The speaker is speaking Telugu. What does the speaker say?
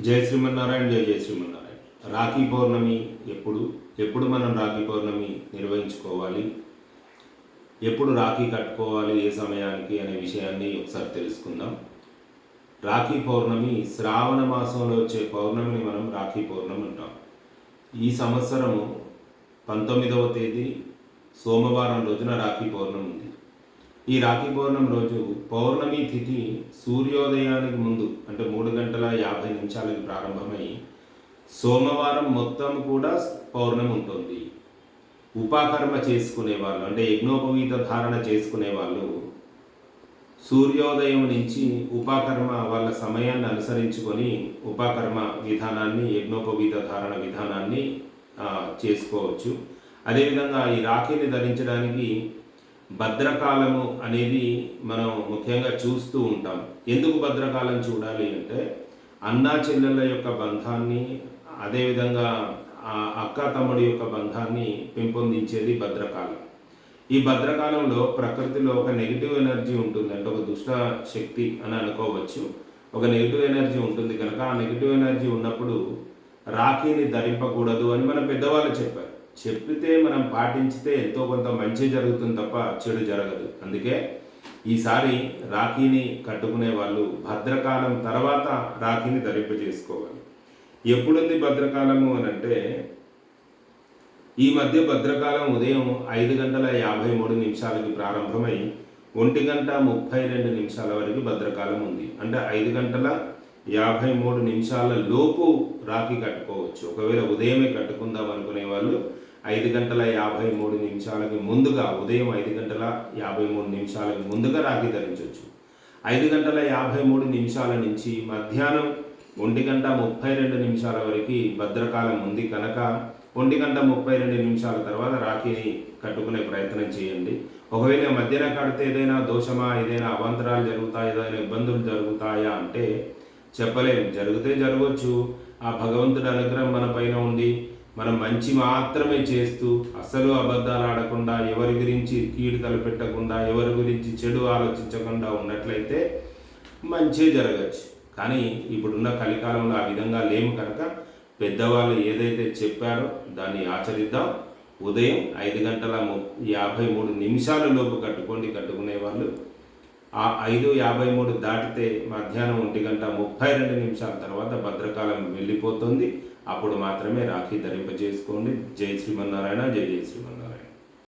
జయ శ్రీమన్నారాయణ జయ జయ శ్రీమన్నారాయణ. రాఖీ పౌర్ణమి ఎప్పుడు? ఎప్పుడు మనం రాఖీ పౌర్ణమి నిర్వహించుకోవాలి? ఎప్పుడు రాఖీ కట్టుకోవాలి? ఏ సమయానికి? అనే విషయాన్ని ఒకసారి తెలుసుకుందాం. రాఖీ పౌర్ణమి శ్రావణ మాసంలో వచ్చే పౌర్ణమిని మనం రాఖీ పౌర్ణమి అంటాం. ఈ సంవత్సరము పంతొమ్మిదవ తేదీ సోమవారం రోజున రాఖీ పౌర్ణమి ఉంది. ఈ రాఖీ పౌర్ణమి రోజు పౌర్ణమి తిథి సూర్యోదయానికి ముందు అంటే మూడు గంటల యాభై నిమిషాలకు ప్రారంభమై సోమవారం మొత్తం కూడా పౌర్ణమి ఉంటుంది. ఉపాకర్మ చేసుకునే వాళ్ళు అంటే యజ్ఞోపవీత ధారణ చేసుకునే వాళ్ళు సూర్యోదయం నుంచి ఉపాకర్మ వాళ్ళ సమయాన్ని అనుసరించుకొని ఉపాకర్మ విధానాన్ని యజ్ఞోపవీత ధారణ విధానాన్ని చేసుకోవచ్చు. అదేవిధంగా ఈ రాఖీని ధరించడానికి భద్రకాలము అనేది మనం ముఖ్యంగా చూస్తూ ఉంటాం. ఎందుకు భద్రకాలం చూడాలి అంటే అన్నా చెల్లెళ్ళ యొక్క బంధాన్ని అదేవిధంగా ఆ అక్క తమ్ముడి యొక్క బంధాన్ని పెంపొందించేది భద్రకాలం. ఈ భద్రకాలంలో ప్రకృతిలో ఒక నెగిటివ్ ఎనర్జీ ఉంటుంది. అంటే ఒక దుష్ట శక్తి అని అనుకోవచ్చు. ఒక నెగిటివ్ ఎనర్జీ ఉంటుంది కనుక ఆ నెగిటివ్ ఎనర్జీ ఉన్నప్పుడు రాఖీని ధరింపకూడదు అని మన పెద్దవాళ్ళు చెప్పారు. చెప్పితే మనం పాటించితే ఎంతో కొంత మంచి జరుగుతుంది తప్ప చెడు జరగదు. అందుకే ఈసారి రాఖీని కట్టుకునే వాళ్ళు భద్రకాలం తర్వాత రాఖీని ధరింపజేసుకోవాలి. ఎప్పుడుంది భద్రకాలము అని అంటే ఈ మధ్య భద్రకాలం ఉదయం ఐదు గంటల యాభై మూడు నిమిషాలకి ప్రారంభమై ఒంటి గంట ముప్పై రెండు నిమిషాల వరకు భద్రకాలం ఉంది. అంటే ఐదు గంటల యాభై మూడు నిమిషాల లోపు రాఖీ కట్టుకోవచ్చు. ఒకవేళ ఉదయమే కట్టుకుందాం అనుకునే వాళ్ళు ఐదు గంటల యాభై మూడు నిమిషాలకి ముందుగా ఉదయం ఐదు గంటల యాభై మూడు నిమిషాలకి ముందుగా రాఖీ ధరించవచ్చు ఐదు గంటల యాభై మూడు నిమిషాల నుంచి మధ్యాహ్నం ఒంటి గంట ముప్పై రెండు నిమిషాల వరకు భద్రకాలం ఉంది కనుక ఒంటి గంట ముప్పై రెండు నిమిషాల తర్వాత రాఖీని కట్టుకునే ప్రయత్నం చేయండి. ఒకవేళ మధ్యన కడితే ఏదైనా దోషమా ఏదైనా అవాంతరాలు జరుగుతాయా ఏదైనా ఇబ్బందులు జరుగుతాయా అంటే చెప్పలేం. జరిగితే జరగవచ్చు ఆ భగవంతుడి అనుగ్రహం మన పైన ఉండి మనం మంచి మాత్రమే చేస్తూ అసలు అబద్ధాలు ఆడకుండా ఎవరి గురించి కీడు తలపెట్టకుండా ఎవరి గురించి చెడు ఆలోచించకుండా ఉన్నట్లయితే మంచి జరగచ్చు. కానీ ఇప్పుడున్న కలికాలంలో ఆ విధంగా లేము కనుక పెద్దవాళ్ళు ఏదైతే చెప్పారో దాన్ని ఆచరిద్దాం. ఉదయం ఐదు గంటల ము యాభై మూడు నిమిషాల లోపు కట్టుకోండి. కట్టుకునే వాళ్ళు ఆ ఐదు యాభై మూడు దాటితే మధ్యాహ్నం ఒంటి గంట ముప్పై రెండు నిమిషాల తర్వాత భద్రకాలం వెళ్ళిపోతుంది. అప్పుడు మాత్రమే రాఖీ ధరింపజేసుకోండి. జై శ్రీమన్నారాయణ జై జై శ్రీమన్నారాయణ.